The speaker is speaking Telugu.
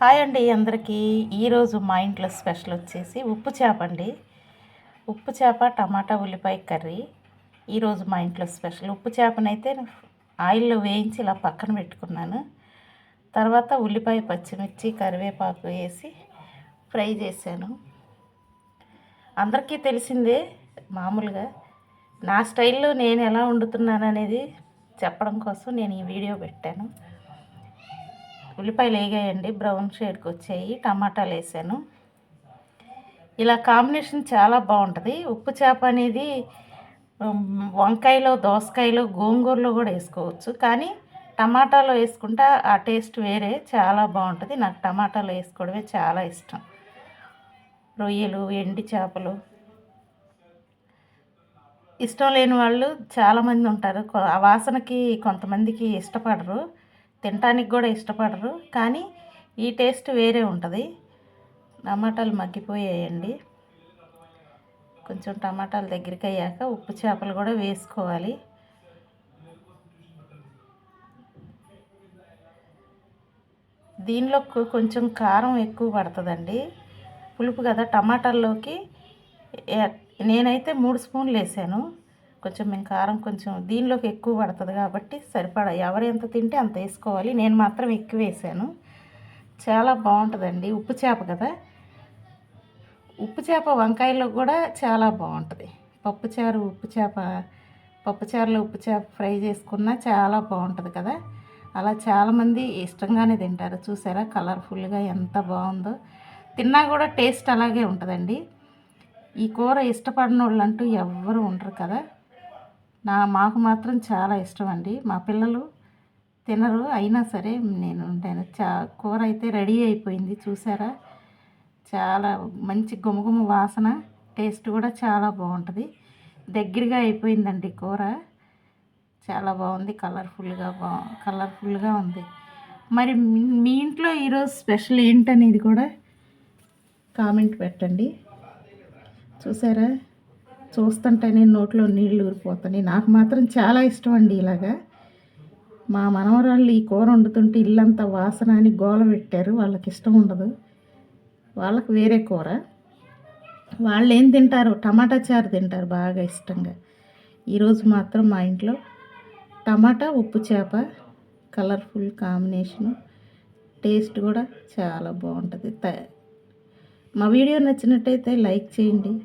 హాయ్ అండి అందరికీ. ఈరోజు మా ఇంట్లో స్పెషల్ వచ్చేసి ఉప్పు చేప అండి. ఉప్పు చేప టమాటా ఉల్లిపాయ కర్రీ. ఈరోజు మా ఇంట్లో స్పెషల్ ఉప్పు చేపనైతే ఆయిల్లో వేయించి ఇలా పక్కన పెట్టుకున్నాను. తర్వాత ఉల్లిపాయ పచ్చిమిర్చి కరివేపాకు వేసి ఫ్రై చేశాను. అందరికీ తెలిసిందే మామూలుగా నా స్టైల్లో నేను ఎలా వండుతున్నాను అనేది చెప్పడం కోసం నేను ఈ వీడియో పెట్టాను. ఉల్లిపాయలు వేగాయండి బ్రౌన్ షేడ్కి వచ్చాయి టమాటాలు వేసాను. ఇలా కాంబినేషన్ చాలా బాగుంటుంది. ఉప్పు చేప అనేది వంకాయలో దోసకాయలో గోంగూరలో కూడా వేసుకోవచ్చు. కానీ టమాటాలో వేసుకుంటే ఆ టేస్ట్ వేరే చాలా బాగుంటుంది. నాకు టమాటాలో వేసుకోవడమే చాలా ఇష్టం. రొయ్యలు ఎండి చేపలు. ఇష్టం లేని వాళ్ళు చాలామంది ఉంటారు. ఆ వాసనకి కొంతమందికి ఇష్టపడరు. తినటానికి కూడా ఇష్టపడరు కానీ ఈ టేస్ట్ వేరే ఉంటుంది. టమాటాలు మగ్గిపోయాయండి. కొంచెం టమాటాలు దగ్గరికి అయ్యాక ఉప్పు చేపలు కూడా వేసుకోవాలి. దీనిలో కొంచెం కారం ఎక్కువ పడుతుందండి. పులుపు కదా టమాటాల్లోకి. నేనైతే మూడు స్పూన్లు వేసాను. కొంచెం మేము కారం కొంచెం దీనిలోకి ఎక్కువ పడుతుంది కాబట్టి సరిపడా. ఎవరు ఎంత తింటే అంత వేసుకోవాలి. నేను మాత్రం ఎక్కువ వేసాను. చాలా బాగుంటుందండి. ఉప్పు చేప కదా? ఉప్పు చేప వంకాయలో కూడా చాలా బాగుంటుంది. పప్పుచారు ఉప్పు చేప పప్పుచారులో ఉప్పు చేప ఫ్రై చేసుకున్నా చాలా బాగుంటుంది కదా? అలా చాలామంది ఇష్టంగానే తింటారు. చూసారా? కలర్ఫుల్గా ఎంత బాగుందో. తిన్నా కూడా టేస్ట్ అలాగే ఉంటుందండి. ఈ కూర ఇష్టపడిన వాళ్ళు అంటూ ఎవ్వరు ఉండరు కదా? నా మాకు మాత్రం చాలా ఇష్టం అండి మా పిల్లలు తినరు అయినా సరే నేను ఉంటాను. చా కూర అయితే రెడీ అయిపోయింది చూసారా? చాలా మంచి గుమగుమ వాసన టేస్ట్ కూడా చాలా బాగుంటుంది. దగ్గరగా అయిపోయిందండి కూర. చాలా బాగుంది కలర్ఫుల్గా బా కలర్ఫుల్గా ఉంది. మరి మీ- మీ ఇంట్లో ఈరోజు స్పెషల్ ఏంటనేది కూడా కామెంట్ పెట్టండి. చూసారా? చూస్తుంటేనే నోట్లో నీళ్ళు ఊరిపోతున్నాయి. నాకు మాత్రం చాలా ఇష్టం అండి ఇలాగా. మా మనవరాళ్ళు ఈ కూర వండుతుంటే ఇల్లంతా వాసన అని గోల పెట్టారు. వాళ్ళకి ఇష్టం ఉండదు. వాళ్ళకి వేరే కూర. వాళ్ళు ఏం తింటారు? టమాటా చారు తింటారు బాగా ఇష్టంగా. ఈరోజు మాత్రం మా ఇంట్లో టమాటా ఉప్పు చేప కలర్ఫుల్ కాంబినేషను. టేస్ట్ కూడా చాలా బాగుంటుంది. త- మా వీడియో నచ్చినట్టయితే లైక్ చేయండి.